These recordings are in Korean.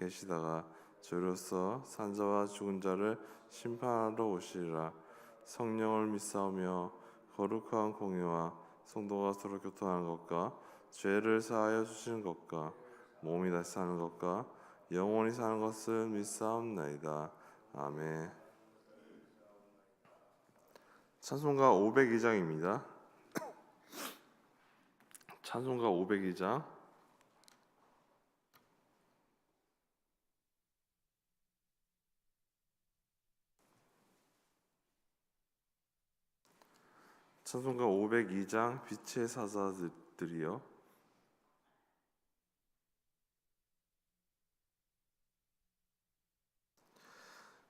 계시다가 저로서 산자와 죽은 자를 심판하러 오시리라. 성령을 믿사오며 거룩한 공의와 성도가 서로 교통하는 것과 죄를 사하여 주시는 것과 몸이 다시 사는 것과 영원히 사는 것을 믿사옵나이다. 아멘. 찬송가 502장입니다. 찬송가 502장 찬송가 502장 빛의 사자들이요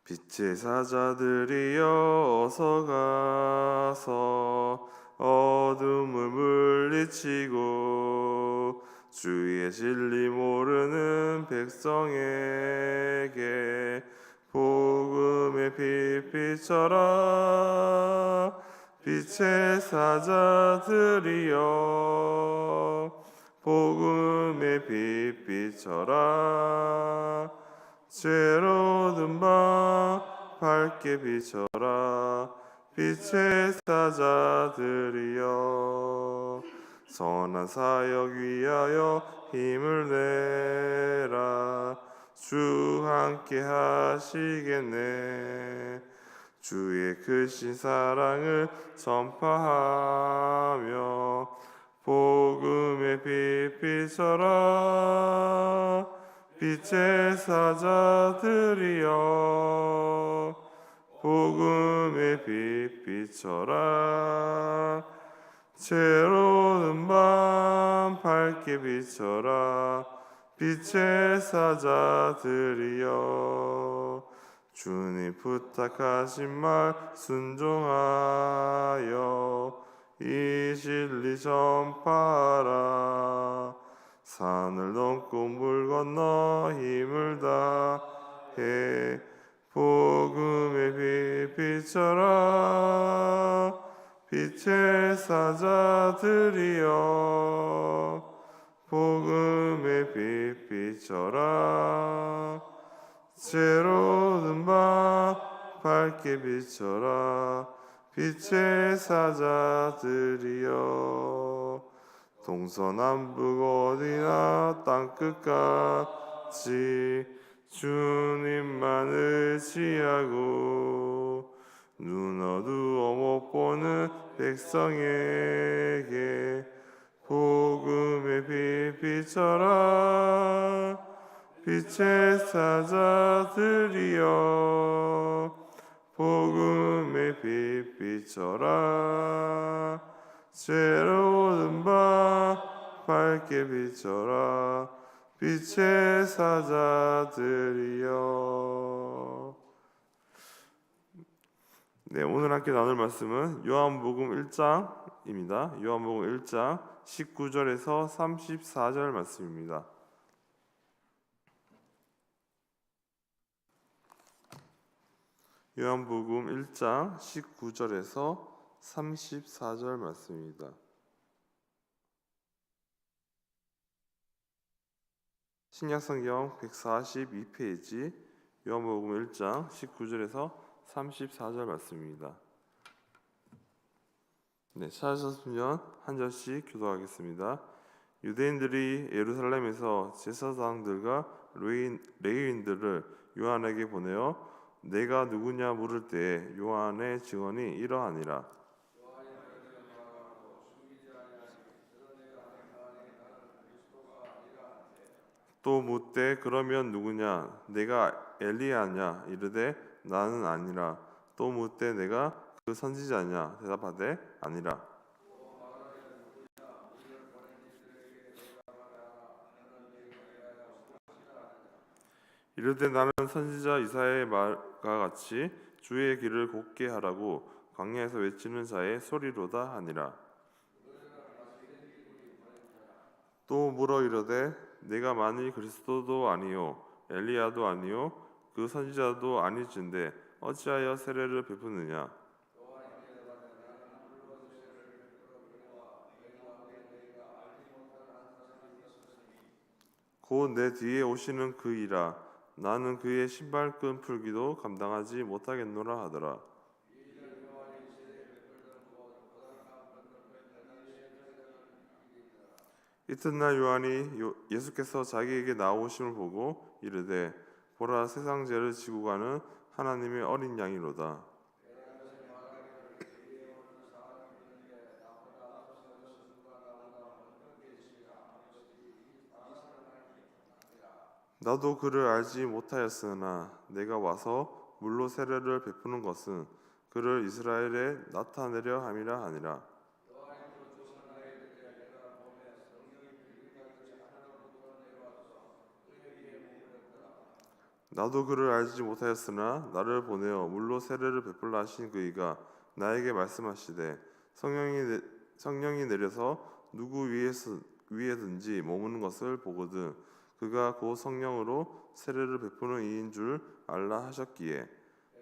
빛의 사자들이여 어서 가서 어둠을 물리치고 주의 진리 모르는 백성에게 복음의 빛 비춰라 빛의 사자들이여 복음의 빛 비춰라. 죄로든 밤 밝게 비춰라. 빛의 사자들이여 선한 사역 위하여 힘을 내라. 주 함께 하시겠네 주의 크신 사랑을 전파하며 복음의 빛 비춰라 빛의 사자들이여 복음의 빛 비춰라 죄로운 밤 밝게 비춰라 빛의 사자들이여 주님 부탁하신 말 순종하여 이 진리 전파하라. 산을 넘고 물 건너 힘을 다해 복음의 빛 비춰라 빛의 사자들이여 복음의 빛 비춰라 죄로운 밤 밝게 비춰라 빛의 사자들이여. 동서남북 어디나 땅끝까지 주님만 의지하고 눈 어두워 못 보는 백성에게 복음의 빛 비춰라 빛의 사자들이여 복음의 빛 비춰라 죄로운 밤 밝게 비춰라 빛의 사자들이여 네, 오늘 함께 나눌 말씀은 요한복음 1장입니다. 요한복음 1장 19절에서 34절 말씀입니다. 요한복음 1장 19절에서 34절 말씀입니다. 신약성경 142페이지 요한복음 1장 19절에서 34절 말씀입니다. 네, 찾으셨으면 한 절씩 교도하겠습니다. 유대인들이 예루살렘에서 제사장들과 레위인들을 요한에게 보내어 내가 누구냐 물을 때에 요한의 증언이 이러하니라. 또 묻되 그러면 누구냐? 내가 엘리야냐? 이르되 나는 아니라. 또 묻되 내가 그 선지자냐? 대답하되 아니라 이르되 나는 선지자 이사의 말과 같이 주의 길을 곧게 하라고 광야에서 외치는 자의 소리로다 하니라. 또 물어 이르되 내가 만일 그리스도도 아니요 엘리야도 아니요 그 선지자도 아니진데 어찌하여 세례를 베푸느냐 곧내 뒤에 오시는 그이라 나는 그의 신발끈 풀기도 감당하지 못하겠노라 하더라. 이튿날 요한이 요- 예수께서 자기에게 나오심을 보고 이르되 보라 세상 죄를 지고 가는 하나님의 어린 양이로다 나도 그를 알지 못하였으나 내가 와서 물로 세례를 베푸는 것은 그를 이스라엘에 나타내려 함이라 하니라. 나도 그를 알지 못하였으나 나를 보내어 물로 세례를 베풀라 하신 그이가 나에게 말씀하시되 성령이 내, 성령이 내려서 누구 위에서 위에든지 머무는 것을 보거든 그가 곧 성령으로 세례를 베푸는 이인 줄 알라 하셨기에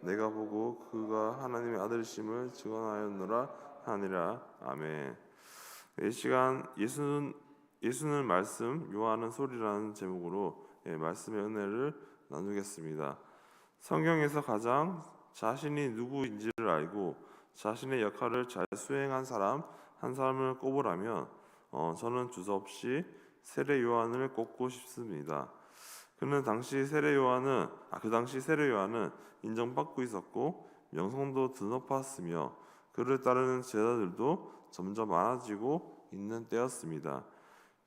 내가 보고 그가 하나님의 아들이심을 증언하였노라 하니라 아멘. 이 시간 예수는 예수는 말씀 요한은 소리라는 제목으로 예, 말씀의 은혜를 나누겠습니다. 성경에서 가장 자신이 누구인지를 알고 자신의 역할을 잘 수행한 사람 한 사람을 꼽으라면 어, 저는 주저없이 세례 요한을 꼽고 싶습니다. 그는 당시 세례 요한은 아, 그 당시 세례 요한은 인정받고 있었고 명성도 드높았으며 그를 따르는 제자들도 점점 많아지고 있는 때였습니다.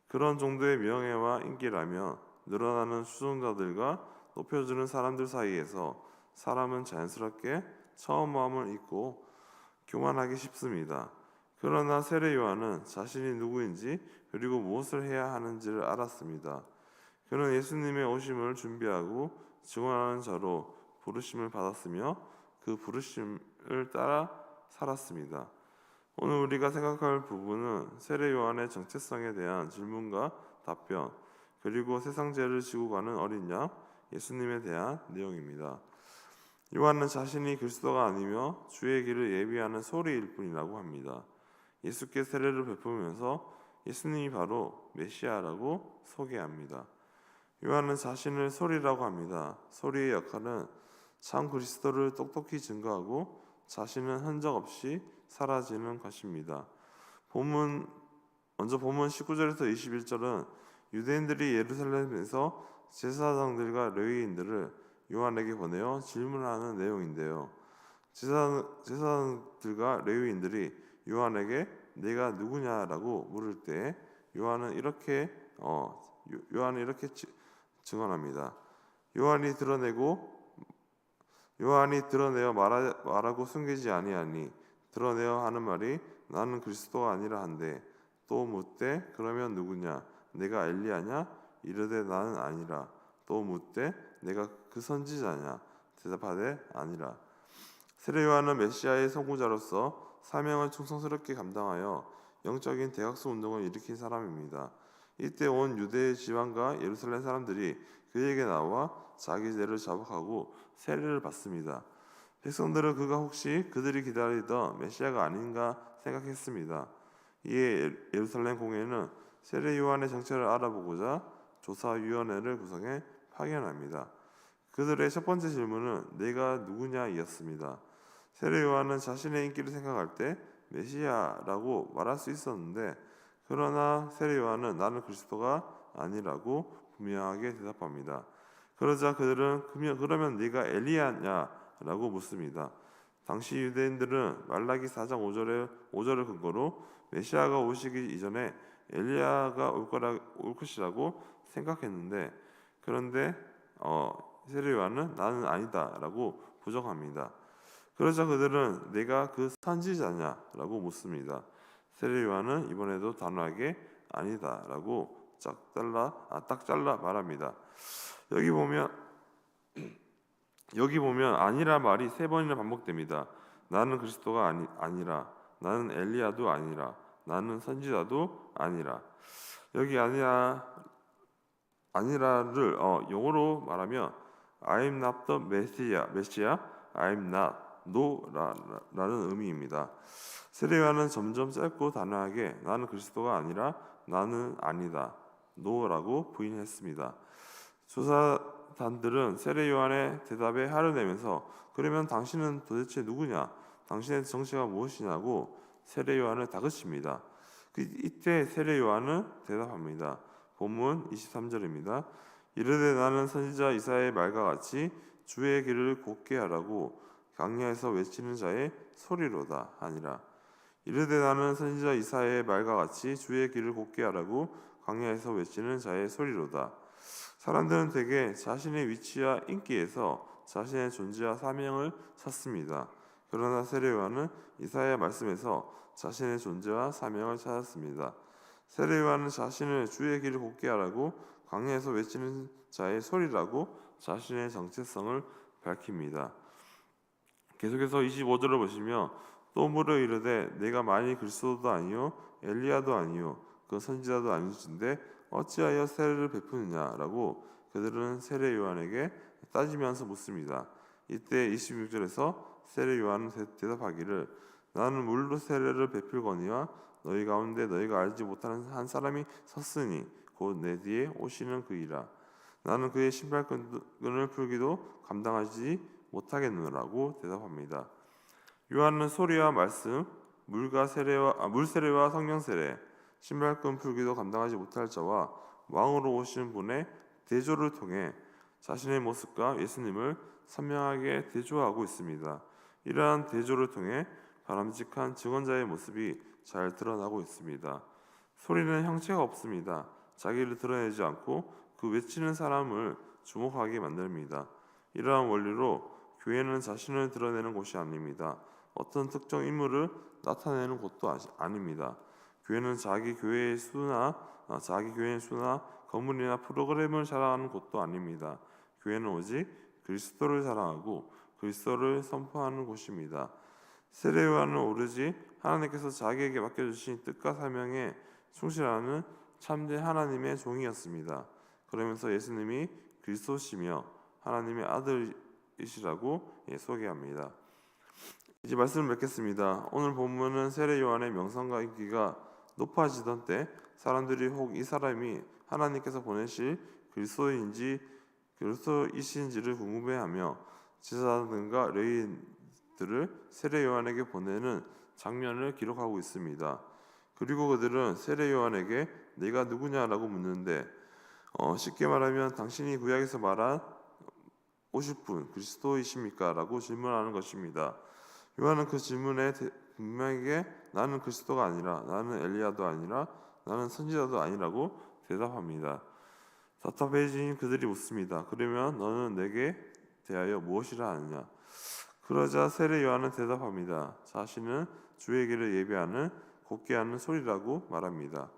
그런 정도의 명예와 인기라면 늘어나는 수종자들과 높여주는 사람들 사이에서 사람은 자연스럽게 처음 마음을 잊고 교만하기 쉽습니다. 그러나 세례 요한은 자신이 누구인지 그리고 무엇을 해야 하는지를 알았습니다. 그는 예수님의 오심을 준비하고 증언하는 자로 부르심을 받았으며 그 부르심을 따라 살았습니다. 오늘 우리가 생각할 부분은 세례 요한의 정체성에 대한 질문과 답변 그리고 세상 죄를 지고 가는 어린 양 예수님에 대한 내용입니다. 요한은 자신이 그리스도가 아니며 주의 길을 예비하는 소리일 뿐이라고 합니다. 예수께 세례를 베푸면서 예수님이 바로 메시아라고 소개합니다. 요한은 자신을 소리라고 합니다. 소리의 역할은 참 그리스도를 똑똑히 증거하고 자신은 흔적 없이 사라지는 것입니다. 본문 먼저 본문 19절에서 21절은 유대인들이 예루살렘에서 제사장들과 레위인들을 요한에게 보내어 질문하는 내용인데요. 제사, 제사장들과 레위인들이 요한에게 내가 누구냐라고 물을 때 요한은 이렇게 어, 요- 요한은 이렇게 지- 증언합니다. 요한이 드러내고 요한이 드러내어 말하, 말하고 숨기지 아니하니 드러내어 하는 말이 나는 그리스도가 아니라 한데 또 묻되 그러면 누구냐? 내가 엘리야냐? 이르되 나는 아니라. 또 묻되 내가 그 선지자냐? 대답하되 아니라. 세례 요한은 메시아의 선구자로서 사명을 충성스럽게 감당하여 영적인 대각수 운동을 일으킨 사람입니다. 이때 온 유대 지방과 예루살렘 사람들이 그에게 나와 자기 죄를 자복하고 세례를 받습니다. 백성들은 그가 혹시 그들이 기다리던 메시아가 아닌가 생각했습니다. 이에 예- 예루살렘 공회는 세례 요한의 정체를 알아보고자 조사위원회를 구성해 파견합니다. 그들의 첫 번째 질문은 내가 누구냐이었습니다. 세례 요한은 자신의 인기를 생각할 때 메시아라고 말할 수 있었는데 그러나 세례 요한은 나는 그리스도가 아니라고 분명하게 대답합니다. 그러자 그들은 그러면, 네가 엘리야냐라고 묻습니다. 당시 유대인들은 말라기 4장 5절의 5절을 근거로 메시아가 오시기 이전에 엘리야가 올 거라 올 것이라고 생각했는데 그런데 어, 세례 요한은 나는 아니다라고 부정합니다. 그러자 그들은 내가 그 선지자냐라고 묻습니다. 세례 요한은 이번에도 단호하게 아니다라고 짝 잘라 아, 딱 잘라 말합니다. 여기 보면 여기 보면 아니라 말이 세 번이나 반복됩니다. 나는 그리스도가 아니, 아니라 나는 엘리야도 아니라 나는 선지자도 아니라 여기 아니라 아니라를 어, 영어로 말하면 I'm not the Messiah, Messiah I'm not no라는 의미입니다. 세례 요한은 점점 짧고 단호하게 나는 그리스도가 아니라 나는 아니다 no라고 부인했습니다. 조사단들은 세례 요한의 대답에 화를 내면서 그러면 당신은 도대체 누구냐? 당신의 정체가 무엇이냐고 세례 요한을 다그칩니다. 그 이때 세례 요한은 대답합니다. 본문 23절입니다. 이르되 나는 선지자 이사의 말과 같이 주의 길을 곧게 하라고 강야에서 외치는 자의 소리로다 아니라 이르되 나는 선지자 이사의 말과 같이 주의 길을 곧게 하라고 강야에서 외치는 자의 소리로다. 사람들은 대개 자신의 위치와 인기에서 자신의 존재와 사명을 찾습니다. 그러나 세례요한은 이사야의 말씀에서 자신의 존재와 사명을 찾았습니다. 세례요한은 자신을 주의 길을 곱게 하라고 광야에서 외치는 자의 소리라고 자신의 정체성을 밝힙니다. 계속해서 25절을 보시며 또 물어 이르되 내가 만일 그리스도도 아니요 엘리야도 아니요 그 선지자도 아니신데 어찌하여 세례를 베푸느냐라고 그들은 세례 요한에게 따지면서 묻습니다. 이때 26절에서 세례 요한은 대- 대답하기를 나는 물로 세례를 베풀거니와 너희 가운데 너희가 알지 못하는 한 사람이 섰으니 곧 내 뒤에 오시는 그이라 나는 그의 신발끈을 풀기도 감당하지 못하겠노라고 대답합니다. 요한은 소리와 말씀, 물과 세례와 아, 물 세례와 성령 세례, 신발끈 풀기도 감당하지 못할 자와 왕으로 오시는 분의 대조를 통해 자신의 모습과 예수님을 선명하게 대조하고 있습니다. 이러한 대조를 통해 바람직한 증언자의 모습이 잘 드러나고 있습니다. 소리는 형체가 없습니다. 자기를 드러내지 않고 그 외치는 사람을 주목하게 만듭니다. 이러한 원리로 교회는 자신을 드러내는 곳이 아닙니다. 어떤 특정 인물을 나타내는 곳도 아닙니다. 교회는 자기 교회의 수나 아, 자기 교회의 수나 건물이나 프로그램을 자랑하는 곳도 아닙니다. 교회는 오직 그리스도를 자랑하고 그리스도를 선포하는 곳입니다. 세례요한은 오로지 하나님께서 자기에게 맡겨주신 뜻과 사명에 충실하는 참된 하나님의 종이었습니다. 그러면서 예수님이 그리스도시며 하나님의 아들 이시라고 예, 소개합니다. 이제 말씀을 맺겠습니다. 오늘 본문은 세례 요한의 명성과 인기가 높아지던 때 사람들이 혹 이 사람이 하나님께서 보내실 그리스도인지 그리스도이신지를 궁금해하며 제사장들과 레위인들을 세례 요한에게 보내는 장면을 기록하고 있습니다. 그리고 그들은 세례 요한에게 네가 누구냐라고 묻는데 어, 쉽게 말하면 당신이 구약에서 말한 오실 분 그리스도이십니까?라고 질문하는 것입니다. 요한은 그 질문에 대- 분명하게 나는 그리스도가 아니라 나는 엘리야도 아니라 나는 선지자도 아니라고 대답합니다. 답답해진 그들이 묻습니다. 그러면 너는 내게 대하여 무엇이라 하느냐? 그러자 세례 요한은 대답합니다. 자신은 길을 예배하는 곧게 하는 소리라고 말합니다.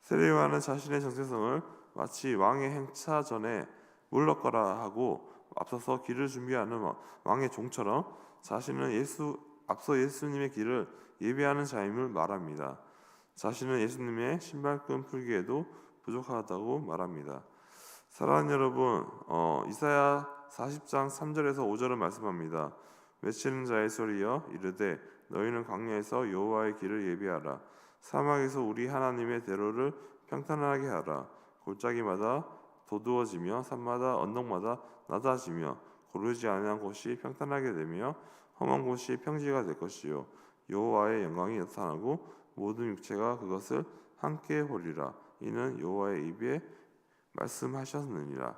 세례 요한은 자신의 정체성을 마치 왕의 행차 전에 물러거라 하고 앞서서 길을 준비하는 와- 왕의 종처럼 자신은 예수 앞서 예수님의 길을 예배하는 자임을 말합니다. 자신은 예수님의 신발끈 풀기에도 부족하다고 말합니다. 사랑하는 여러분, 어, 이사야 40장 3절에서 5절을 말씀합니다. 외치는 자의 소리여 이르되 너희는 광야에서 여호와의 길을 예비하라 사막에서 우리 하나님의 대로를 평탄하게 하라 골짜기마다 도두어지며 산마다 언덕마다 낮아지며 고르지 아니한 곳이 평탄하게 되며 험한 곳이 평지가 될 것이요. 여호와의 영광이 나타나고 모든 육체가 그것을 함께 보리라. 이는 여호와의 입에 말씀하셨느니라.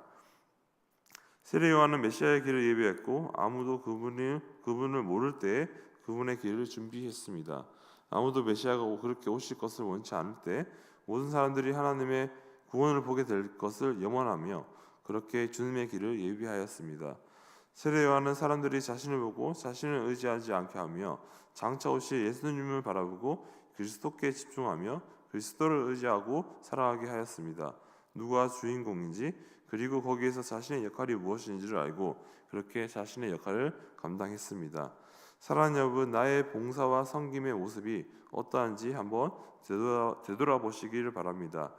세례 요한은 메시아의 길을 예비했고 아무도 그분을 그분을 모를 때에 그분의 길을 준비했습니다. 아무도 메시아가 오- 그렇게 오실 것을 원치 않을 때 모든 사람들이 하나님의 구원을 보게 될 것을 염원하며 그렇게 주님의 길을 예비하였습니다. 세례 요한은 사람들이 자신을 보고 자신을 의지하지 않게 하며 장차 오실 예수님을 바라보고 그리스도께 집중하며 그리스도를 의지하고 살아가게 하였습니다. 누가 주인공인지 그리고 거기에서 자신의 역할이 무엇인지를 알고 그렇게 자신의 역할을 감당했습니다. 사랑하는 여러분, 나의 봉사와 섬김의 모습이 어떠한지 한번 되돌아, 되돌아보시기를 바랍니다.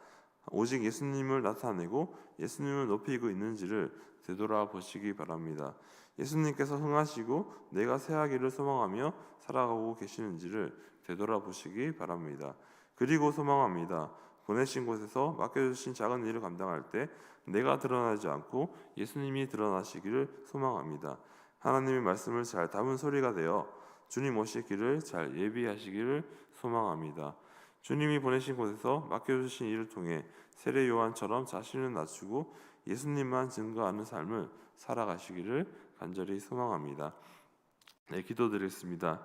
오직 예수님을 나타내고 예수님을 높이고 있는지를 되돌아보시기 바랍니다. 예수님께서 흥하시고 내가 새하기를 소망하며 살아가고 계시는지를 되돌아보시기 바랍니다. 그리고 소망합니다. 보내신 곳에서 맡겨주신 작은 일을 감당할 때 내가 드러나지 않고 예수님이 드러나시기를 소망합니다. 하나님의 말씀을 잘 담은 소리가 되어 주님 길을 잘 예비하시기를 소망합니다. 주님이 보내신 곳에서 맡겨주신 일을 통해 세례 요한처럼 자신을 낮추고 예수님만 증거하는 삶을 살아가시기를 간절히 소망합니다. 네, 기도드리겠습니다.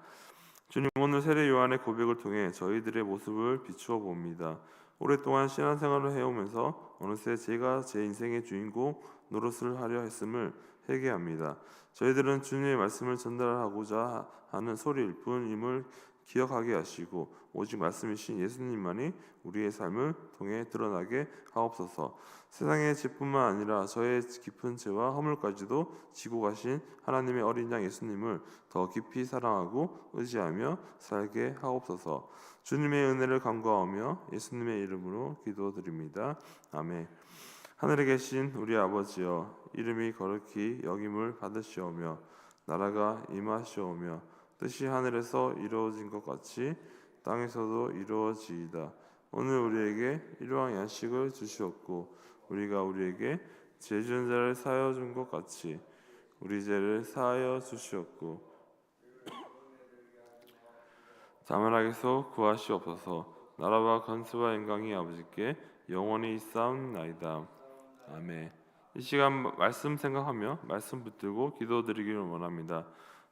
주님 오늘 세례 요한의 고백을 통해 저희들의 모습을 비추어 봅니다. 오랫동안 신앙생활을 해오면서 어느새 제가 제 인생의 주인공 노릇을 하려 했음을 회개합니다. 저희들은 주님의 말씀을 전달하고자 하는 소리일 뿐임을 기억하게 하시고 오직 말씀이신 예수님만이 우리의 삶을 통해 드러나게 하옵소서. 세상의 죄뿐만 아니라 저의 깊은 죄와 허물까지도 지고 가신 하나님의 어린 양 예수님을 더 깊이 사랑하고 의지하며 살게 하옵소서. 주님의 은혜를 간구하며 예수님의 이름으로 기도드립니다. 아멘. 하늘에 계신 우리 아버지여 이름이 거룩히 여김을 받으시오며 나라가 임하시오며 뜻이 하늘에서 이루어진 것 같이 땅에서도 이루어지이다. 오늘 우리에게 일용할 양식을 주시옵고 우리가 우리에게 죄 지은 자를 사하여 준 것 같이 우리 죄를 사하여 주시옵고 자만하게서 구하시옵소서 나라와 건수와 영광이 아버지께 영원히 있사옵나이다. 아멘. 이 시간 말씀 생각하며 말씀 붙들고 기도드리기를 원합니다.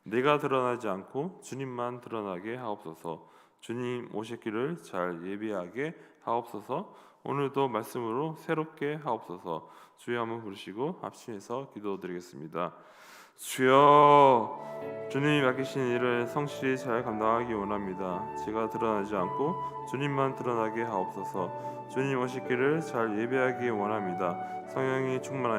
내가 드러나지 않고 주님만 드러나게 하옵소서. 주님 오실 길을 잘 예비하게 하옵소서. 오늘도 말씀으로 새롭게 하옵소서. 주여 한번 부르시고 합심해서 기도드리겠습니다. 주여 주님이 맡기신 일을 성실히 잘 감당하기 원합니다. 제가 드러나지 않고 주님만 드러나게 하옵소서. 주님 오실 길을 잘 예배하기 원합니다. 성령이 충만한